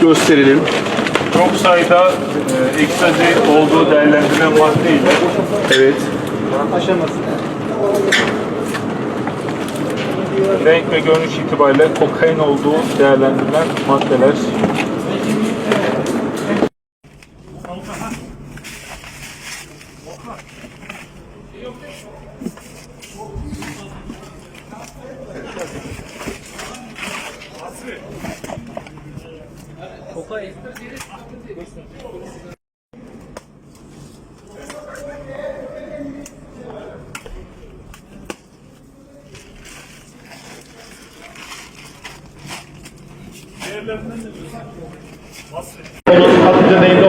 Gösterelim. Çok sayıda e, ekstazi olduğu değerlendirilen maddeyle Evet. renk ve görünüş itibariyle kokain olduğu değerlendirilen maddeler. Onun atıcı neyinde